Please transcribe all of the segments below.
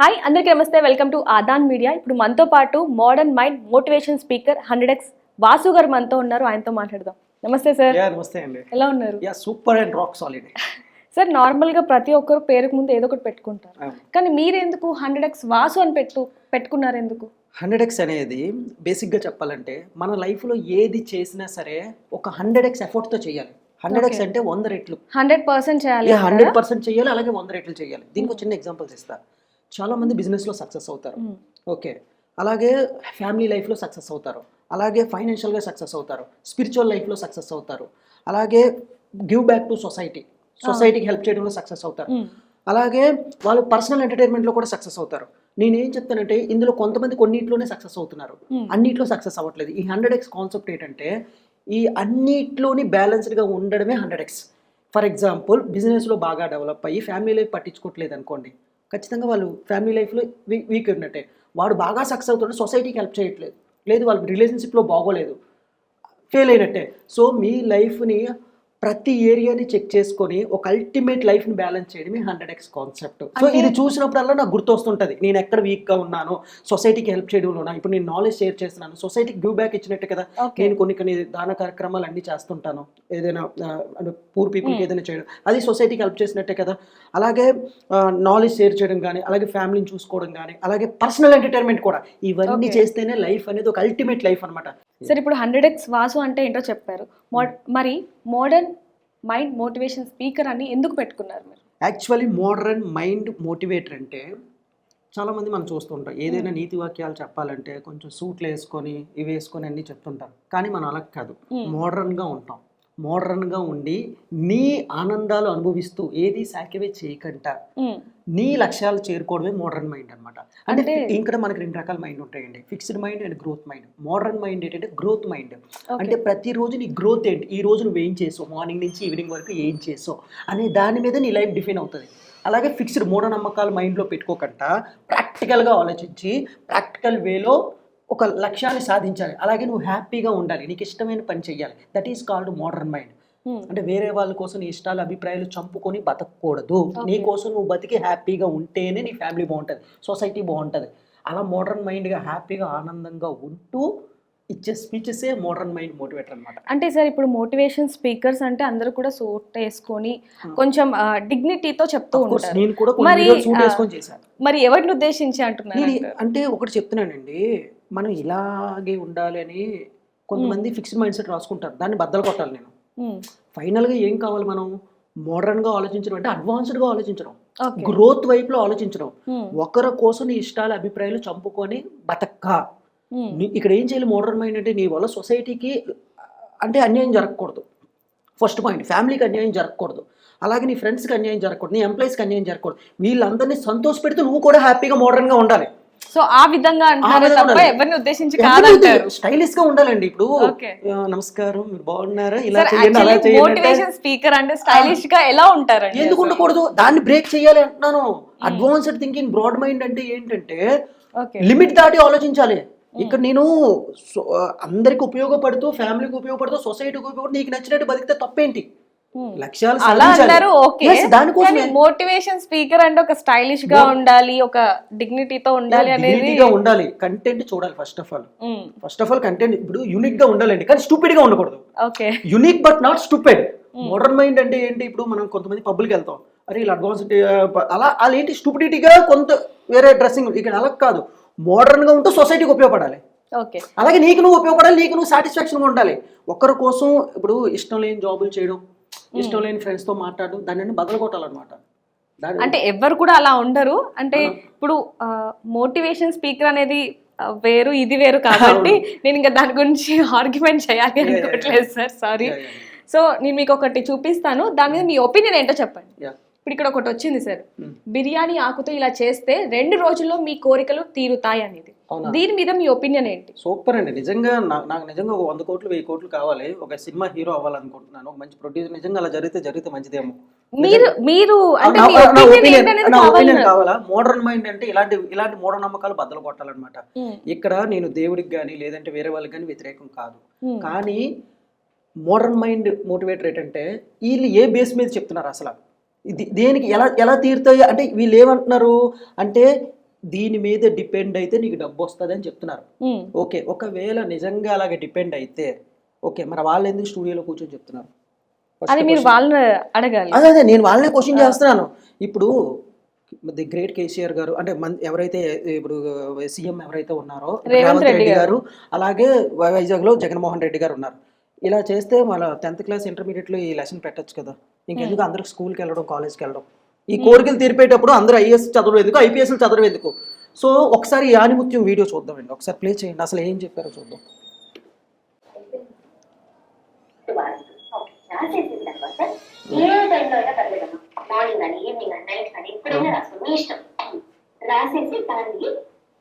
Hi అందరికీ నమస్తే. Welcome to Aadan media ఇప్పుడు మనతో పాటు modern mind motivation speaker hundred X Vasu garu మనతో ఉన్నారు. ఆయనతో మాట్లాడదాం. నమస్తే సార్. నమస్తే అండి. ఎలా ఉన్నారు? Yeah super and rock solid sir నార్మల్గా ప్రతి ఒక్కరు పేరుకు ముందు ఏదో ఒకటి పెట్టుకుంటారు. కానీ మీరెందుకు హండ్రెడ్ ఎక్స్ వాసు అని పెట్టు పెట్టుకున్నారు ఎందుకు? హండ్రెడ్ ఎక్స్ అనేది బేసిక్గా చెప్పాలంటే మన లైఫ్లో ఏది చేసినా సరే ఒక హండ్రెడ్ ఎక్స్ ఎఫర్ట్తో చేయాలి. Hundred X. అంటే వంద రెట్లు. హండ్రెడ్ పర్సెంట్ చేయాలి హండ్రెడ్ పర్సెంట్ చేయాలి అలాగే వంద రెట్లు చేయాలి. దీనికి ఒక చిన్న ఎగ్జాంపుల్స్ ఇస్తా. చాలా మంది బిజినెస్లో సక్సెస్ అవుతారు. ఓకే. అలాగే ఫ్యామిలీ లైఫ్లో సక్సెస్ అవుతారు. అలాగే ఫైనాన్షియల్గా సక్సెస్ అవుతారు. స్పిరిచువల్ లైఫ్లో సక్సెస్ అవుతారు. అలాగే గివ్ బ్యాక్ టు సొసైటీ సొసైటీకి హెల్ప్ చేయడంలో సక్సెస్ అవుతారు. అలాగే వాళ్ళు పర్సనల్ ఎంటర్టైన్మెంట్లో కూడా సక్సెస్ అవుతారు. నేను ఏం చెప్తానంటే ఇందులో కొంతమంది కొన్నిట్లోనే సక్సెస్ అవుతున్నారు. అన్నిట్లో సక్సెస్ అవ్వట్లేదు. ఈ హండ్రెడ్ ఎక్స్ కాన్సెప్ట్ ఏంటంటే ఈ అన్నిట్లోని బ్యాలెన్స్డ్గా ఉండడమే హండ్రెడ్ ఎక్స్ ఫర్ ఎగ్జాంపుల్ బిజినెస్లో బాగా డెవలప్ అయ్యి ఫ్యామిలీ లైఫ్ పట్టించుకోవట్లేదు అనుకోండి. ఖచ్చితంగా వాళ్ళు ఫ్యామిలీ లైఫ్లో వీక్ ఉన్నట్టే. వాడు బాగా సక్సెస్ అవుతుంటే సొసైటీకి హెల్ప్ చేయట్లేదు. లేదు వాళ్ళ రిలేషన్షిప్లో బాగోలేదు. ఫెయిల్ అయినట్టే. సో మీ లైఫ్ని ప్రతి ఏరియాని చెక్ చేసుకొని ఒక అల్టిమేట్ లైఫ్ని బ్యాలెన్స్ చేయడమే హండ్రెడ్ ఎక్స్ కాన్సెప్ట్ సో ఇది చూసినప్పుడల్లా నాకు గుర్తొస్తుంటుంది. నేను ఎక్కడ వీక్గా ఉన్నాను సొసైటీకి హెల్ప్ చేయడంలో. ఇప్పుడు నేను నాలెడ్జ్ షేర్ చేస్తున్నాను. సొసైటీకి గివ్ బ్యాక్ ఇచ్చినట్టే కదా. నేను కొన్ని కొన్ని దాన కార్యక్రమాలు అన్ని చేస్తుంటాను. ఏదైనా అంటే పూర్ పీపుల్కి Hmm. ఏదైనా చేయడం. అది సొసైటీకి హెల్ప్ చేసినట్టే కదా. అలాగే నాలెడ్జ్ షేర్ చేయడం కానీ అలాగే ఫ్యామిలీని చూసుకోవడం కానీ అలాగే పర్సనల్ ఎంటర్టైన్మెంట్ కూడా. ఇవన్నీ. చేస్తేనే లైఫ్ అనేది ఒక అల్టిమేట్ లైఫ్ అనమాట సార్ ఇప్పుడు హండ్రెడ్ ఎక్స్ వాసు అంటే ఏంటో చెప్పారు. మో- మరి మోడర్న్ మైండ్ మోటివేషన్ స్పీకర్ అని ఎందుకు పెట్టుకున్నారు మీరు? యాక్చువల్లీ మోడర్న్ మైండ్ మోటివేటర్ అంటే చాలామంది మనం చూస్తుంటాం ఏదైనా నీతి వాక్యాలు చెప్పాలంటే కొంచెం సూట్లు వేసుకొని ఇవి వేసుకొని అన్నీ చెప్తుంటారు కానీ మనం అలా కాదు. Hmm. మోడర్న్గా ఉంటాం. మోడర్న్గా ఉండి నీ ఆనందాలు అనుభవిస్తూ ఏది సాక్రిఫైస్ చేయకుండా. నీ లక్ష్యాలు చేరుకోవడమే మోడర్న్ మైండ్ అనమాట అంటే ఇక్కడ మనకి రెండు రకాల మైండ్ ఉంటాయండి. Fixed mind and growth mind modern mind ఏంటంటే గ్రోత్ మైండ్. అంటే ప్రతిరోజు నీ గ్రోత్ ఏంటి? ఈ రోజు నువ్వు ఏం చేసావు? మార్నింగ్ నుంచి ఈవినింగ్ వరకు ఏం చేసావు? అనే దాని మీద నీ లైఫ్ డిఫైన్ అవుతుంది. అలాగే ఫిక్స్డ్ మూఢనమ్మకాలు మైండ్లో పెట్టుకోకుండా ప్రాక్టికల్గా ఆలోచించి ప్రాక్టికల్ వేలో ఒక లక్ష్యాన్ని సాధించాలి. అలాగే నువ్వు హ్యాపీగా ఉండాలి. నీకు ఇష్టమైన పని చేయాలి that is called modern mind. అంటే వేరే వాళ్ళ కోసం నీ ఇష్టాలు అభిప్రాయాలు చంపుకొని బతకూడదు. నీ కోసం నువ్వు బతికి హ్యాపీగా ఉంటేనే నీ ఫ్యామిలీ బాగుంటుంది సొసైటీ బాగుంటుంది. అలా మోడర్న్ మైండ్గా హ్యాపీగా ఆనందంగా ఉంటూ ఇచ్చే స్పీచెసే మోడర్న్ మైండ్ మోటివేటర్ అనమాట అంటే సార్ ఇప్పుడు మోటివేషన్ స్పీకర్స్ అంటే అందరూ కూడా సూట్ వేసుకొని కొంచెం డిగ్నిటీతో చెప్తూ ఉంటారు. నేను కూడా మరి, ఆ, వేసుకొని చేశాను. మరి ఎవరిని ఉద్దేశించి అంటున్నారు నేను అంటారు? అంటే ఒకటి చెప్తున్నానండి మనం ఇలాగే ఉండాలి అని కొంతమంది ఫిక్స్డ్ మైండ్ సెట్ రాసుకుంటారు దాన్ని బద్దలు కొట్టాలి నేను. ఫైనల్గా ఏం కావాలి మనం? మోడర్న్గా ఆలోచించడం అంటే అడ్వాన్స్డ్గా ఆలోచించడం. గ్రోత్ వైపులో ఆలోచించడం. ఒకరి కోసం నీ ఇష్టాలు అభిప్రాయాలు చంపుకొని బతక్క. ఇక్కడ ఏం చేయాలి? మోడర్న్ మైండ్ అంటే నీ వల్ల సొసైటీకి అంటే అన్యాయం జరగకూడదు. First point. ఫ్యామిలీకి అన్యాయం జరగకూడదు. అలాగే నీ ఫ్రెండ్స్కి అన్యాయం జరగకూడదు. నీ ఎంప్లాయీస్కి అన్యాయం జరగకూడదు. వీళ్ళందరినీ సంతోష పెడితే నువ్వు కూడా హ్యాపీగా మోడర్న్గా ఉండాలి. సో ఆ విధంగా అంటారు తప్ప. ఎవరిని ఉద్దేశించి కాదంటారు. స్టైలిష్గా ఉండాలండి. ఇప్పుడు నమస్కారం మీరు బాగున్నారా? ఇలా చేయండి అలా చేయండి మోటివేషన్ స్పీకర్ అంటే స్టైలిష్గా ఎలా ఉంటారండి ఎందుకు? ఉండకూడదు? దాన్ని బ్రేక్ చేయాలి అంటున్నాను. అడ్వాన్స్డ్ థింకింగ్ బ్రాడ్ మైండ్ అంటే ఏంటంటే లిమిట్ దాటి ఆలోచించాలి. ఇక్కడ నేను అందరికి ఉపయోగపడుతూ ఫ్యామిలీకి ఉపయోగపడుతూ సొసైటీకి ఉపయోగపడుతూ నీకు నచ్చినట్టు బతికితే తప్పేంటి. లక్ష్యాలు అలా. అన్నారు ఓకే. Yes, దానికోసమే. మోటివేషన్ స్పీకర్ అంటే ఒక స్టైలిష్గా ఉండాలి ఒక డిగ్నిటీతో ఉండాలి అనేది ఉండాలి. కంటెంట్ చూడాలి first of all. First of all content ఇప్పుడు యూనిక్గా ఉండాలండి. కానీ స్టూపిడ్గా ఉండకూడదు. Okay unique but not stupid modern mind అంటే ఏంటి? ఇప్పుడు మనం కొంతమంది పబ్లిక్ వెళ్తాం. అరే ఇలా అడ్వాన్స్ అలా వాళ్ళు ఏంటి? స్టూపిడిటీగా కొంత వేరే డ్రెస్సింగ్ ఇక్కడ అలా కాదు. మోడర్న్గా ఉంటూ సొసైటీకి ఉపయోగపడాలి. ఓకే అలాగే నీకు నువ్వు ఉపయోగపడాలి నీకు నువ్వు సాటిస్ఫాక్షన్గా ఉండాలి. ఒక్కరి కోసం ఇప్పుడు ఇష్టం లేని జాబులు చేయడం ఇష్టం లేని friends తో మాట్లాడడం దాన్ని బదలు కొట్టాలన్నమాట దాన్ని అంటే ఎవ్వరు కూడా అలా ఉండరు. అంటే ఇప్పుడు మోటివేషన్ స్పీకర్ అనేది వేరు ఇది వేరు కాబట్టి నేను ఇంకా దాని గురించి ఆర్గ్యుమెంట్ చేయాలి. అనుకోవట్లేదు సార్ సారీ సో నేను మీకు ఒకటి చూపిస్తాను. దాని మీద మీ ఒపీనియన్ ఏంటో చెప్పండి. ఇప్పుడు ఇక్కడ ఒకటి వచ్చింది సార్. బిర్యానీ ఆకుతో ఇలా చేస్తే రెండు రోజుల్లో మీ కోరికలు తీరుతాయి అనేది. దీని మీద మీ ఒపీనియన్ ఏంటి? సూపర్ అండి. నిజంగా నాకు నిజంగా ఒక వంద కోట్లు వెయ్యి కోట్లు కావాలి. ఒక సినిమా హీరో అవ్వాలనుకుంటున్నాను. ఒక మంచి ప్రొడ్యూసర్. నిజంగా అలా జరిగితే జరిగితే మంచిదేమో. మీరు మీరు కావాలి మోడర్న్ మైండ్ అంటే ఇలాంటి ఇలాంటి మూఢ నమ్మకాలు బద్దలు కొట్టాలన్నమాట. ఇక్కడ నేను దేవుడికి కానీ లేదంటే వేరే వాళ్ళకి కానీ వ్యతిరేకం కాదు. కానీ మోడర్న్ మైండ్ మోటివేటర్ ఏంటంటే వీళ్ళు ఏ బేస్ మీద చెప్తున్నారు అసలు? దేనికి ఎలా ఎలా తీరుతాయి? అంటే వీళ్ళు ఏమంటున్నారు అంటే దీని మీద డిపెండ్ అయితే నీకు డబ్బు వస్తుంది అని చెప్తున్నారు. ఓకే ఒకవేళ నిజంగా అలాగే డిపెండ్ అయితే ఓకే మరి వాళ్ళు ఎందుకు స్టూడియోలో కూర్చొని చెప్తున్నారు? అది మీరు question. వాళ్ళని అడగాలి. అదే అదే నేను వాళ్ళనే క్వశ్చన్ చేస్తున్నాను. ఇప్పుడు ది గ్రేట్ కేసీఆర్ గారు అంటే ఎవరైతే ఇప్పుడు సీఎం ఎవరైతే ఉన్నారో రేవంత్ రెడ్డి గారు. అలాగే వైజాగ్లో జగన్మోహన్ రెడ్డి గారు ఉన్నారు. ఇలా చేస్తే మన టెన్త్ క్లాస్ ఇంటర్మీడియట్లో ఈ లెసన్ పెట్టొచ్చు కదా. ఇంకెందుకు అందరికి స్కూల్కి వెళ్ళడం కాలేజ్కి వెళ్ళడం? ఈ కోరికలు తీర్పేటప్పుడు అందరూ ఐఏఎస్ చదవడం ఎందుకు? ఐపీఎస్ చదవడం ఎందుకు? సో ఒకసారి ఈ ఆనిముత్యం వీడియో చూద్దామండి. ఒకసారి ప్లే చేయండి. అసలు ఏం చెప్పారో చూద్దాం. రాసేసిన తర్వాత ఏ టైంలో అయినా పర్లేదమ్మా మార్నింగ్ అని ఈవినింగ్ అని నైట్ అని ఎప్పుడైనా రాసుకో మీ ఇష్టం రాసేసి దాన్ని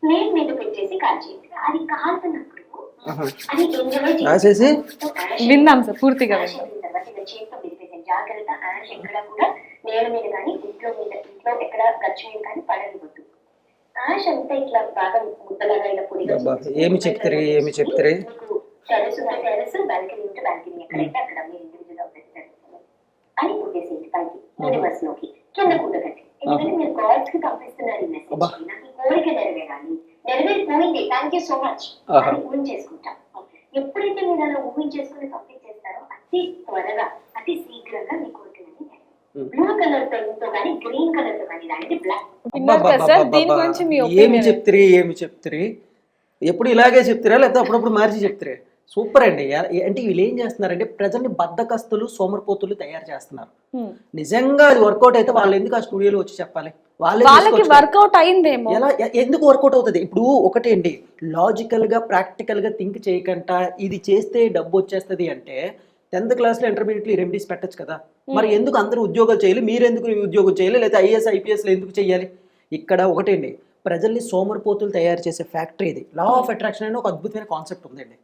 ప్లేట్ మీద పెట్టేసి కాల్చేయండి అది కాలుతున్నప్పుడు అది ఎంజాయ్ రాసేసి? విందాం సార్ పూర్తిగా జాగ్రత్త యాష్ ఎక్కడ కూడా నేల మీద కానీ ఇంట్లో మీద ఇంట్లో ఎక్కడ మీద కానీ పడనివ్వద్దు యాష్ అంతా ఇట్లా బాగా ముద్దలాగా ఇలా పొడిగా ఏమి చెప్తారు, ఏమి చెప్తారు? టెరస్ ఉంటే టెరస్ బాల్కనీ ఉంటే బాల్కనీ ఎక్కడైతే అక్కడ మీరు ఇండివిజువల్గా పెట్టారు అని కొట్టేసేయండి పైకి యూనివర్స్లోకి కింద కూడకండి ఎందుకంటే మీరు గాడ్స్కి పంపిస్తున్నారు ఈ. మెసేజ్ నాకు కోరిక నెరవేరాలి నెరవేరిపోయింది థ్యాంక్ యూ సో మచ్ ఆహా. అని ఊహించేసుకుంటాం. ఎప్పుడైతే మీరు అలా ఊహించేసుకుని పంపించేస్తారో అతి త్వరగా అతి శీఘ్రంగా మీ కోరికలన్నీ బ్లూ కలర్తో కానీ గ్రీన్ కలర్తో కానీ దానికి బ్లాక్ దీని గురించి ఏమి చెప్తారు ఏమి చెప్తారు? ఎప్పుడు ఇలాగే చెప్తారా లేకపోతే అప్పుడప్పుడు మార్చి చెప్తారా? సూపర్ అండి. అంటే వీళ్ళు ఏం చేస్తున్నారంటే ప్రజల్ని బద్దకస్తులు సోమరిపోతులు తయారు చేస్తున్నారు. నిజంగా అది వర్కౌట్ అయితే వాళ్ళు ఎందుకు ఆ స్టూడియోలో వచ్చి చెప్పాలి? వాళ్ళే వాళ్ళకి వర్కౌట్ అయిందేమో. ఎలా ఎందుకు వర్కౌట్ అవుతుంది? ఇప్పుడు ఒకటే అండి లాజికల్గా ప్రాక్టికల్గా థింక్ చేయకుండా ఇది చేస్తే డబ్బు వచ్చేస్తది అంటే టెన్త్ క్లాస్లో ఇంటర్మీడియట్లో రెమెడీస్ పెట్టచ్చు కదా. మరి ఎందుకు అందరూ ఉద్యోగాలు చేయాలి? మీరు ఎందుకు ఈ ఉద్యోగం చేయాలి? లేదా ఐఏఎస్ ఐపీఎస్లో ఎందుకు చేయాలి? ఇక్కడ ఒకటే అండి ప్రజల్ని సోమరిపోతులు తయారు చేసే ఫ్యాక్టరీ ఇది. లా ఆఫ్ అట్రాక్షన్ అనే ఒక అద్భుతమైన కాన్సెప్ట్ ఉందండి.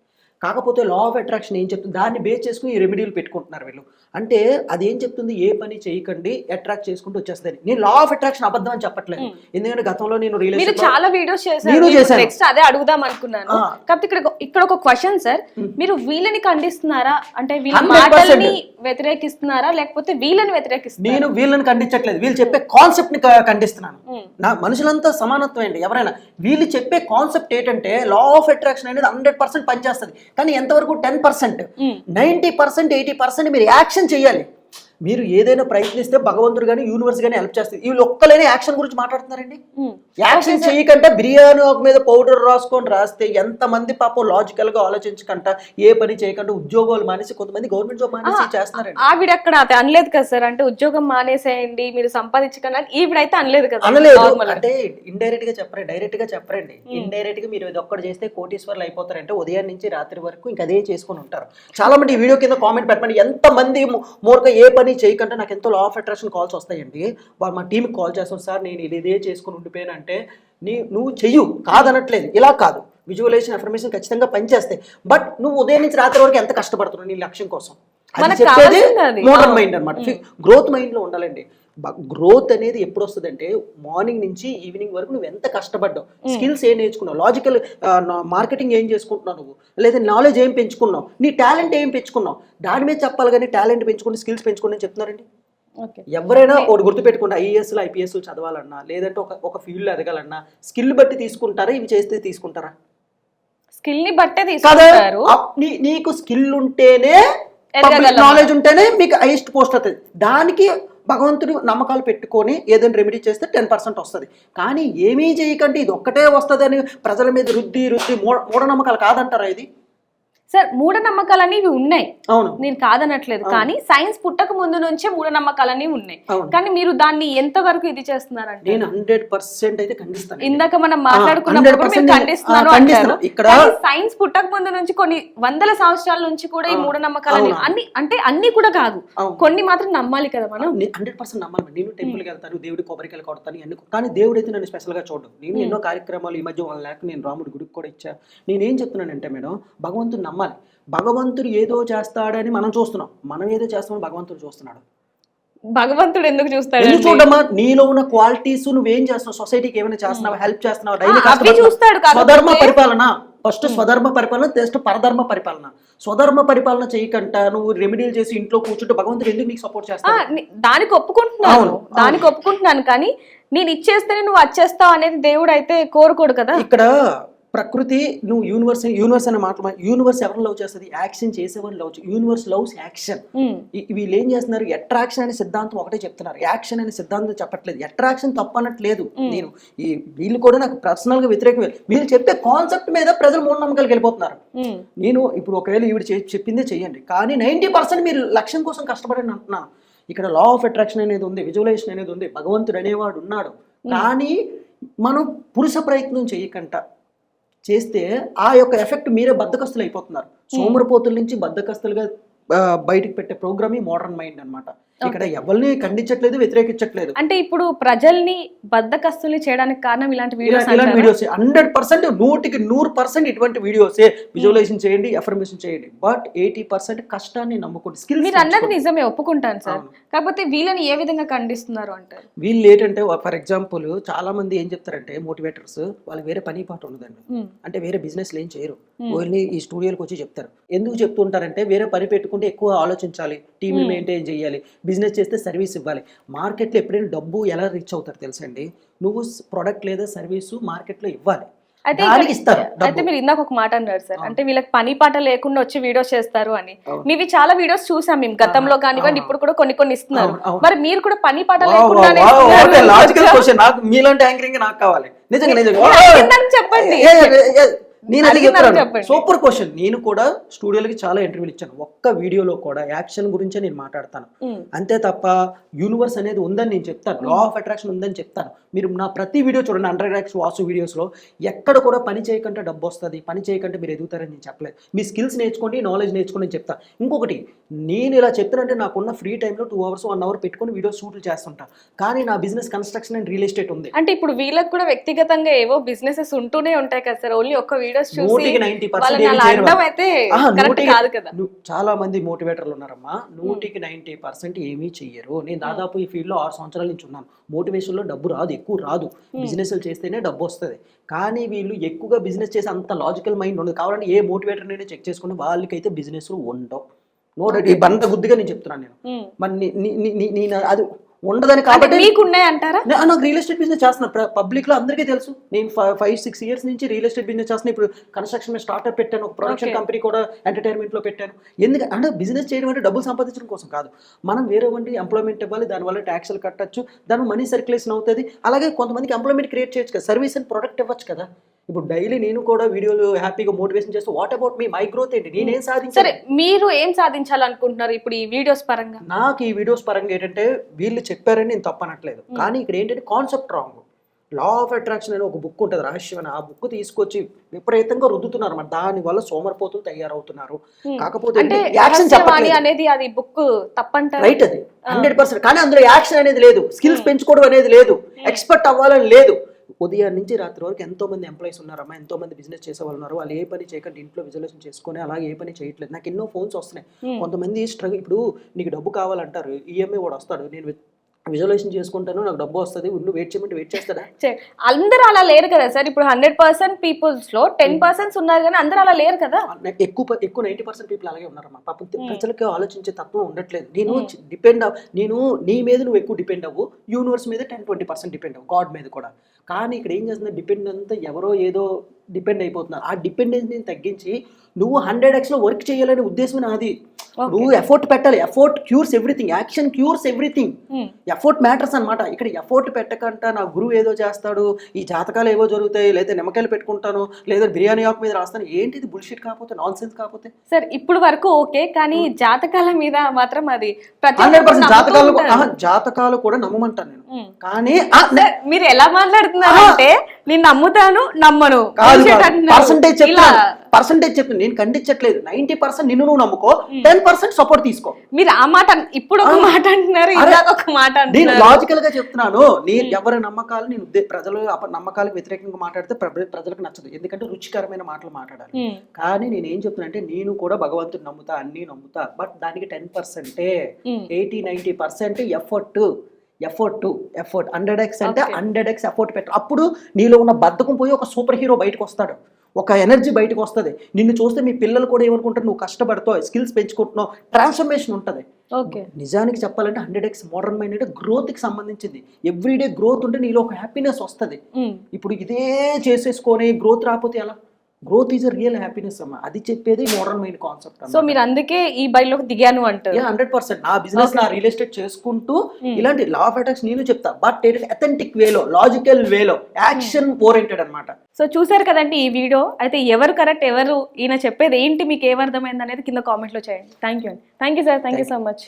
కాకపోతే లా ఆఫ్ అట్రాక్షన్ ఏం చెప్తుంది? దాన్ని బేస్ చేసుకుని ఈ రెమెడీలు పెట్టుకుంటున్నారు వీళ్ళు. అంటే అది ఏం చెప్తుంది? ఏ పని చేయకండి అట్రాక్ట్ చేసుకుంటూ వచ్చేస్తుంది నేను లా ఆఫ్ అట్రాక్షన్ అబద్ధం అని చెప్పట్లేదు. ఎందుకంటే గతంలో నేను మీరు చాలా వీడియోస్ చేశాను. నెక్స్ట్ అదే అడుగుదాం అనుకున్నాను. కాకపోతే ఇక్కడ ఒక- ఇక్కడ ఒక క్వశ్చన్ సార్ మీరు వీళ్ళని ఖండిస్తున్నారా? అంటే వీళ్ళ 100% మాటల్ని వ్యతిరేకిస్తున్నారా? లేకపోతే వీళ్ళని వ్యతిరేకిస్తున్నారా? నేను వీళ్ళని ఖండించట్లేదు. వీళ్ళు చెప్పే కాన్సెప్ట్ని ఖండిస్తున్నాను. నా మనుషులంతా సమానత్వం అండి. ఎవరైనా వీళ్ళు చెప్పే కాన్సెప్ట్ ఏంటంటే లా ఆఫ్ అట్రాక్షన్ అనేది హండ్రెడ్ పర్సెంట్ పనిచేస్తుంది. కానీ ఎంతవరకు ten percent. Ninety percent eighty percent మీరు యాక్షన్ చేయాలి మీరు ఏదైనా ప్రయత్నిస్తే భగవంతుడు కానీ యూనివర్స్ కానీ హెల్ప్ చేస్తుంది. వీళ్ళు ఒక్కలేని యాక్షన్ గురించి మాట్లాడుతున్నారండి. యాక్షన్ చేయకుండా బిర్యానీ ఆకు మీద పౌడర్ రాసుకొని రాస్తే ఎంతమంది పాపం లాజికల్గా ఆలోచించకుండా ఏ పని చేయకుండా ఉద్యోగాలు మానేసి కొంతమంది గవర్నమెంట్ జాబ్ మానేసి చేస్తున్నారండి. ఆవిడ అక్కడ అనలేదు కదా సార్? అంటే ఉద్యోగం మానేసేయండి మీరు సంపాదించకన్నా ఈవిడైతే అనలేదు కదా అనలేదు. అంటే ఇండైరెక్ట్గా చెప్పరే డైరెక్ట్గా చెప్పరండి. ఇండైరెక్ట్గా మీరు ఇది ఒక్కటి చేస్తే కోటీశ్వర్లు అయిపోతారంటే ఉదయం నుంచి రాత్రి వరకు ఇంకా అదే చేసుకొని ఉంటారు. చాలా మంది ఈ వీడియో కింద కామెంట్ పెట్టండి ఎంత మంది మూర్ఖ ఏ పని చేయకుండా నాకు ఎంతో లా ఆఫ్ అట్రాక్షన్ కాల్స్ వస్తాయండి. వాళ్ళు మా టీంకి కాల్ చేస్తాం సార్ నేను ఇది ఇదే చేసుకుని ఉండిపోయాను అంటే నీ నువ్వు చెయ్యు. కాదనట్లేదు. ఇలా కాదు. విజువలైజేషన్ అఫర్మేషన్ ఖచ్చితంగా పనిచేస్తాయి. బట్ నువ్వు ఉదయం నుంచి రాత్రి వరకు ఎంత కష్టపడుతున్నావు నీ లక్ష్యం కోసం? అది చెప్పేది. మోడర్న్ మైండ్ అనమాట గ్రోత్ మైండ్లో ఉండాలండి. గ్రోత్ అనేది ఎప్పుడు వస్తుంది అంటే మార్నింగ్ నుంచి ఈవినింగ్ వరకు నువ్వు ఎంత కష్టపడ్డావు? స్కిల్స్ ఏం నేర్చుకున్నావు? లాజికల్ మార్కెటింగ్ ఏం చేసుకుంటున్నావు నువ్వు? లేదా నాలెడ్జ్ ఏం పెంచుకున్నావు? నీ టాలెంట్ ఏం పెంచుకున్నావు? దాని మీద చెప్పాలి కానీ టాలెంట్ పెంచుకుని స్కిల్స్ పెంచుకోండి అని చెప్తున్నారండి? ఎవరైనా ఒకటి గుర్తుపెట్టుకుంటే ఐఏఎస్లు ఐపీఎస్లు చదవాలన్నా లేదంటే ఒక ఒక ఫీల్డ్ ఎదగాలన్నా స్కిల్ బట్టి తీసుకుంటారా? ఇవి చేస్తే తీసుకుంటారా? స్కిల్ని బట్టే తీసుకుంటారు. నీకు స్కిల్ ఉంటేనే? నాలెడ్జ్ ఉంటేనే మీకు హైయెస్ట్ పోస్ట్ అవుతుంది దానికి భగవంతుడు నమ్మకాలు పెట్టుకొని ఏదైనా రెమెడీ చేస్తే టెన్ పర్సెంట్ వస్తుంది. కానీ ఏమీ చేయకండి ఇది ఒక్కటే వస్తుంది అని ప్రజల మీద రుద్ది రుద్ది మూఢ మూఢనమ్మకాలు కాదంటారా ఇది? సార్ మూఢనమ్మకాలు అనేవి ఉన్నాయి. అవును. నేను కాదనట్లేదు కానీ సైన్స్ పుట్టక ముందు నుంచే మూఢనమ్మకాలు అనేవి ఉన్నాయి కానీ మీరు దాన్ని ఎంతవరకు ఇది చేస్తున్నారంటే నేను హండ్రెడ్ పర్సెంట్ అయితే ఖండిస్తాను ఇందాక మనం మాట్లాడుకున్నప్పుడు కూడా మీరు 100% ఖండిస్తున్నారు ఆ, ఖండిస్తున్నా. అంటారు. ఇక్కడ- సైన్స్ పుట్టక ముందు నుంచి కొన్ని వందల సంవత్సరాల నుంచి కూడా ఈ. మూఢనమ్మకాలు. అన్ని అంటే అన్ని కూడా కాదు. కొన్ని మాత్రం నమ్మాలి కదా మనం. హండ్రెడ్ పర్సెంట్ నమ్మాలి. నేను టెంపుల్కి వెళ్తాను దేవుడి కొబ్బరికాయలు కొడతాను అన్ని కానీ దేవుడు అయితే నన్ను స్పెషల్గా చూడడు. నేను ఎన్నో కార్యక్రమాలు ఈ మధ్య వన్ ల్యాక్ నేను రాముడి గుడికి కూడా ఇచ్చా. నేనేం చెప్తున్నానంటే మేడం భగవంతుడు నమ్మాలి. భగవంతుడు ఏదో చేస్తాడని మనం చూస్తున్నాం. మనం ఏదో చేస్తామని భగవంతుడు చూస్తున్నాడు. భగవంతుడు ఎందుకు చూస్తాడు చూడమ్మా నీలో ఉన్న క్వాలిటీస్ నువ్వేం చేస్తున్నావు? సొసైటీకి ఏమైనా చేస్తున్నావా? హెల్ప్ చేస్తున్నావా? డైలీ చూస్తాడు స్వధర్మ పరిపాలన. ఫస్ట్ స్వధర్మ పరిపాలన నెక్స్ట్ పరధర్మ పరిపాలన. స్వధర్మ పరిపాలన చేయకుండా నువ్వు రెమెడీలు చేసి ఇంట్లో కూర్చుంటే భగవంతుడు ఎందుకు నీకు సపోర్ట్ ని- దానికి ఒప్పుకుంటున్నాను. దానికి ఒప్పుకుంటున్నాను కానీ నేను ఇచ్చేస్తేనే నువ్వు వచ్చేస్తావు అనేది దేవుడు అయితే కోరుకోడు కదా? ఇక్కడ ప్రకృతి నువ్వు యూనివర్స్ యూనివర్స్ అనే మాట యూనివర్స్ ఎవరిని లవ్ చేస్తుంది? యాక్షన్ చేసేవాడిని లవ్ యూనివర్స్ లవ్స్ యాక్షన్ వీళ్ళు ఏం చేస్తున్నారు? అట్రాక్షన్ అనే సిద్ధాంతం ఒకటే చెప్తున్నారు. యాక్షన్ అనే సిద్ధాంతం చెప్పట్లేదు. అట్రాక్షన్ తప్పనట్లేదు నేను ఈ వీళ్ళు కూడా నాకు పర్సనల్గా వ్యతిరేకమే. వీళ్ళు చెప్పే కాన్సెప్ట్ మీద ప్రజలు మూఢనమ్మకాలకు వెళ్ళిపోతున్నారు. నేను ఇప్పుడు ఒకవేళ ఈవిడ చెప్పిందే చెయ్యండి. కానీ నైంటీ పర్సెంట్ మీరు లక్ష్యం కోసం కష్టపడండి అంటున్నాను. ఇక్కడ లా ఆఫ్ అట్రాక్షన్ అనేది ఉంది విజువలైజేషన్ అనేది ఉంది భగవంతుడు అనేవాడు ఉన్నాడు. కానీ మనం పురుష ప్రయత్నం చేయకంట. చేస్తే ఆ యొక్క ఎఫెక్ట్ మీరే బద్దకస్తులు అయిపోతున్నారు సోమరపోతుల నుంచి బద్దకస్తులుగా బయటికి పెట్టే ప్రోగ్రామ్ ఈ మోడర్న్ మైండ్ అన్నమాట. ఇక్కడ ఎవరిని ఖండించట్లేదు వ్యతిరేకించట్లేదు. అంటే ఇప్పుడు ప్రజల్ని బద్దకస్తుల్ని చేయడానికి కారణం ఇలాంటి ఇలా- వీడియోస్ ఇలాంటి వీడియోస్ హండ్రెడ్ పర్సెంట్ నూటికి నూరు పర్సెంట్ ఇటువంటి వీడియోసే విజువలైజేషన్ చేయండి ఎఫర్మేషన్ చేయండి. బట్ ఎయిటీ పర్సెంట్ కష్టాన్ని నమ్ముకోండి స్కిల్స్ మీరు అన్నది నిజమే ఒప్పుకుంటాను సార్. కాకపోతే వీళ్ళని ఏ విధంగా ఖండిస్తున్నారు అంటారు వీళ్ళు ఏంటంటే ఫర్ ఎగ్జాంపుల్ చాలా మంది ఏం చెప్తారంటే మోటివేటర్స్ వాళ్ళు వేరే పని పాట ఉండదండి ఉమ్, అంటే వేరే బిజినెస్లు ఏం చేయరు. Hmm. ఓన్లీ ఈ స్టూడియోకి వచ్చి చెప్తారు. ఎందుకు చెప్తుంటారంటే వేరే పని పెట్టుకుంటే ఎక్కువ ఆలోచించాలి టీంని. మెయింటైన్ చేయాలి బిజినెస్ చేస్తే సర్వీస్ ఇవ్వాలి. మార్కెట్లో ఎప్పుడైనా డబ్బు ఎలా రీచ్ అవుతారు తెలుసండి నువ్వు ప్రొడక్ట్ లేదా సర్వీసు మార్కెట్లో ఇవ్వాలి. అయితే అయితే మీరు ఇందాక ఒక మాట అన్నారు సార్. అంటే వీళ్ళకి పని పాట లేకుండా వచ్చి వీడియోస్ చేస్తారు అని. మీవి చాలా వీడియోస్ చూసాం మేము గతంలో కానివ్వండి. ఇప్పుడు కూడా కొన్ని కొన్ని ఇస్తున్నారు. మరి మీరు కూడా పని పాట నాకు మీలాంటి యాంకరింగ్ నాకు కావాలి. నిజంగా చెప్పండి. నేను అది చెప్తాను. సూపర్ క్వశ్చన్ నేను కూడా స్టూడియోలకి చాలా ఇంటర్వ్యూలు ఇచ్చాను. ఒక్క వీడియోలో కూడా యాక్షన్ గురించే నేను మాట్లాడతాను. అంతే తప్ప యూనివర్స్ అనేది ఉందని నేను చెప్తాను. లా ఆఫ్ అట్రాక్షన్ ఉందని చెప్తాను. మీరు నా ప్రతి వీడియో చూడండి హండ్రెడ్ యాక్స్ వాసు వీడియోస్లో ఎక్కడ కూడా పని చేయకుండా డబ్బు వస్తుంది పని చేయకుండా మీరు ఎదుగుతారని నేను చెప్పలేదు. మీ స్కిల్స్ నేర్చుకోండి నాలెడ్జ్ నేర్చుకోండి అని చెప్తాను ఇంకొకటి నేను ఇలా చెప్తానంటే నాకున్న ఫ్రీ టైంలో టూ అవర్స్ వన్ అవర్ పెట్టుకొని వీడియో షూట్లు చేస్తుంటాను కానీ నా business construction and real estate ఉంది. అంటే ఇప్పుడు వీళ్ళకి కూడా వ్యక్తిగతంగా ఏవో బిజినెసెస్ ఉంటూనే ఉంటాయి కదా సార్. ఓన్లీ ఒక్క వీడియోస్ చూసి అయితే కాదు కదా చాలా మంది మోటివేటర్లు ఉన్నారమ్మా నూటికి నైన్టీ పర్సెంట్ ఏమీ చెయ్యరు నేను దాదాపు ఈ ఫీల్డ్లో ఆరు సంవత్సరాల నుంచి ఉన్నాను మోటివేషన్లో డబ్బు రాదు ఎక్కువ రాదు బిజినెస్ చేస్తేనే డబ్బు వస్తుంది కానీ వీళ్ళు ఎక్కువగా బిజినెస్ చేసే అంత లాజికల్ మైండ్ ఉండదు కావాలంటే ఏ మోటివేటర్ నేను చెక్ చేసుకుని వాళ్ళకైతే బిజినెస్ ఉండవు నో ఈ బండ గుద్దిగా నేను చెప్తున్నాను నేను. మరి అది ఉండదని కాబట్టి మీకు అంటారా? నాకు రియల్ ఎస్టేట్ బిజినెస్ చేస్తున్నా. పబ్లిక్లో అందరికీ తెలుసు. నేను ఫైవ్ సిక్స్ ఇయర్స్ నుంచి రియల్ ఎస్టేట్ బిజినెస్ చేస్తున్నా. ఇప్పుడు కన్స్ట్రక్షన్ స్టార్ట్అప్ పెట్టాను. ఒక ప్రొడక్షన్. కంపెనీ కూడా ఎంటర్టైన్మెంట్లో పెట్టాను. ఎందుకంటే అంటే బిజినెస్ చేయడం అంటే డబ్బులు సంపాదించడం కోసం కాదు. మనం వేరే వంటి ఎంప్లాయ్మెంట్ ఇవ్వాలి. దానివల్ల ట్యాక్స్లు కట్టచ్చు. దాని మనీ సర్క్యులేషన్ అవుతుంది. అలాగే కొంతమందికి ఎంప్లాయ్మెంట్ క్రియేట్ చేయొచ్చు కదా. సర్వీస్ అండ్ ప్రొడక్ట్ ఇవ్వచ్చు కదా. ఇప్పుడు డైలీ నేను కూడా వీడియోలు హ్యాపీగా మోటివేషన్ చేస్తే what about me my growth ఏంటి? నేనేం సరే సాధించాను మీరు ఏం సాధించాలనుకుంటున్నారు ఇప్పుడు ఈ వీడియోస్ పరంగా? నాకు ఈ వీడియోస్ పరంగా ఏంటంటే వీళ్ళు చెప్పారని నేను తప్పనట్లేదు. కానీ ఇక్కడ ఏంటంటే concept wrong law of attraction అనే ఒక బుక్ ఉంటుంది. రహస్యం అని ఆ బుక్ తీసుకొచ్చి విపరీతంగా రుద్దుతున్నారు. అన్నమాట దాని వల్ల సోమరిపోతులు తయారవుతున్నారు. కాకపోతే యాక్షన్ చెప్పట్లేదు. అనేది అది బుక్ తప్పంటారు. రైట్ అది. హండ్రెడ్ పర్సెంట్ కానీ అందులో యాక్షన్ అనేది లేదు. స్కిల్స్ పెంచుకోవడం అనేది లేదు. ఎక్స్పర్ట్ అవ్వాలని లేదు. ఉదయం నుంచి రాత్రి వరకు ఎంతో మంది ఎంప్లాయీస్ ఉన్నారమ్మా ఎంతో మంది బిజినెస్ చేసే వాళ్ళు ఉన్నారు వాళ్ళు ఏ పని చేయకుండా ఇంట్లో విజువలైజేషన్ చేసుకొని అలాగే ఏ పని చేయట్లేదు. నాకు ఎన్నో ఫోన్స్ వస్తున్నాయి. కొంతమంది స్ట్రగుల్ ఇప్పుడు నీకు డబ్బు కావాలంటారు ఈఎంఐ వాడు వస్తాడు. నేను విజువలైజేషన్ చేసుకుంటాను నాకు డబ్బు వస్తుంది నువ్వు వెయిట్ చేయమంటే వెయిట్ చేస్తాడా? చే- అందరూ అలా లేరు కదా సార్. ఇప్పుడు హండ్రెడ్ పర్సెంట్ పీపుల్స్లో టెన్ పర్సెంట్ ఉన్నారు కానీ అందరూ అలా లేరు కదా. ఎక్కువ ఎక్కువ నైంటీ పర్సెంట్ పీపుల్ అలాగే ఉన్నారమ్మా. పాపం ప్రజలకు ఆలోచించే తత్వం ఉండట్లేదు. నేను డిపెండ్ అవ్ నేను నీ మీద నువ్వు ఎక్కువ డిపెండ్ అవ్వు యూనివర్స్ మీద టెన్ ట్వంటీ పర్సెంట్ డిపెండ్ అవ్వు గాడ్ మీద కూడా. కానీ ఇక్కడ ఏం చేస్తుంది? డిపెండ్ అంతా ఎవరో ఏదో డిపెండ్ అయిపోతున్నారు. ఆ డిపెండెన్స్ని తగ్గించి నువ్వు హండ్రెడ్ ఎక్స్లో వర్క్ చేయాలనే ఉద్దేశం నాది. నువ్వు ఎఫోర్ట్ పెట్టాలి. Effort cures everything. Action cures everything. Effort matters అన్నమాట. ఇక్కడ ఎఫోర్ట్ పెట్టకంట నా గురువు ఏదో చేస్తాడు ఈ జాతకాలు ఏవో జరుగుతాయి లేదా నిమ్మకాయలు పెట్టుకుంటాను లేదా బిర్యానీ ఆకు మీద రాస్తాను. ఏంటిది బుల్షిట్ కాకపోతే నాన్ సెన్స్ కాకపోతే? సార్ ఇప్పుడు వరకు ఓకే కానీ జాతకాల మీద మాత్రం అది హండ్రెడ్ పర్సెంట్ జాతకాలు జాతకాలు కూడా నమ్మమంటాను నేను. కానీ మీరు ఎలా మాట్లాడుతున్నారంటే నేను నమ్ముతాను నమ్మను. పర్సంటేజ్ చెప్తాను పర్సంటేజ్ చెప్తాను నేను ఖండించట్లేదు. నైన్టీ పర్సెంట్ నిన్ను నువ్వు నమ్ముకో. టెన్ పర్సెంట్ సపోర్ట్ తీసుకో. మీరు ఆ మాట ఇప్పుడు ఒక మాట అంటున్నారు ఒక మాట నేను లాజికల్గా చెప్తున్నాను. నేను ఎవరి నమ్మకాలు నేను ప్రజలు నమ్మకాలకు వ్యతిరేకంగా మాట్లాడితే ప్ర- ప్రజలకు నచ్చదు. ఎందుకంటే రుచికరమైన మాటలు మాట్లాడాలి. కానీ నేను ఏం చెప్తున్నా అంటే నేను కూడా భగవంతుని నమ్ముతా అన్ని నమ్ముతా. బట్ దానికి టెన్ పర్సెంటే. Eighty ninety percent effort effort effort hundred x అంటే. హండ్రెడ్ ఎక్స్ ఎఫర్ట్ పెట్టు అప్పుడు నీలో ఉన్న బద్ధకం పోయి ఒక సూపర్ హీరో బయటకు వస్తాడు. ఒక ఎనర్జీ బయటకు వస్తుంది. నిన్ను చూస్తే మీ పిల్లలు కూడా ఏమనుకుంటారు? నువ్వు కష్టపడతావు స్కిల్స్ పెంచుకుంటున్నావు ట్రాన్స్ఫర్మేషన్ ఉంటుంది. ఓకే నిజానికి చెప్పాలంటే హండ్రెడ్ ఎక్స్ మోడర్న్ మైండ్ అంటే గ్రోత్కి సంబంధించింది. ఎవ్రీడే గ్రోత్ ఉంటే నీలో ఒక హ్యాపీనెస్ వస్తుంది. ఇప్పుడు ఇదే చేసేసుకొని గ్రోత్ రాకపోతే ఎలా? Growth is a real happiness అమ్మా. అది చెప్పేది మోడర్న్ మైండ్ కాన్సెప్ట్ సో మీరు అందుకే ఈ బయలుకి దిగాను అంటారు. హండ్రెడ్ పర్సెంట్ నా బిజినెస్ నా రియల్ ఎస్టేట్ చేసుకుంటూ Hmm. ఇలాంటి లా ఆఫ్ అటాక్స్ నేను చెప్తా. బట్ అథెంటిక్ వేలో లాజికల్ వేలో యాక్షన్ ఓరియంటెడ్ అన్నమాట. సో చూసారు కదండి ఈ వీడియో అయితే ఎవరు కరెక్ట్ ఎవరు ఈయన చెప్పేది ఏంటి మీకు ఏమర్థమైంది అనేది కింద కామెంట్లో చేయండి. థ్యాంక్ యూ అండి. Thank you sir thank you so much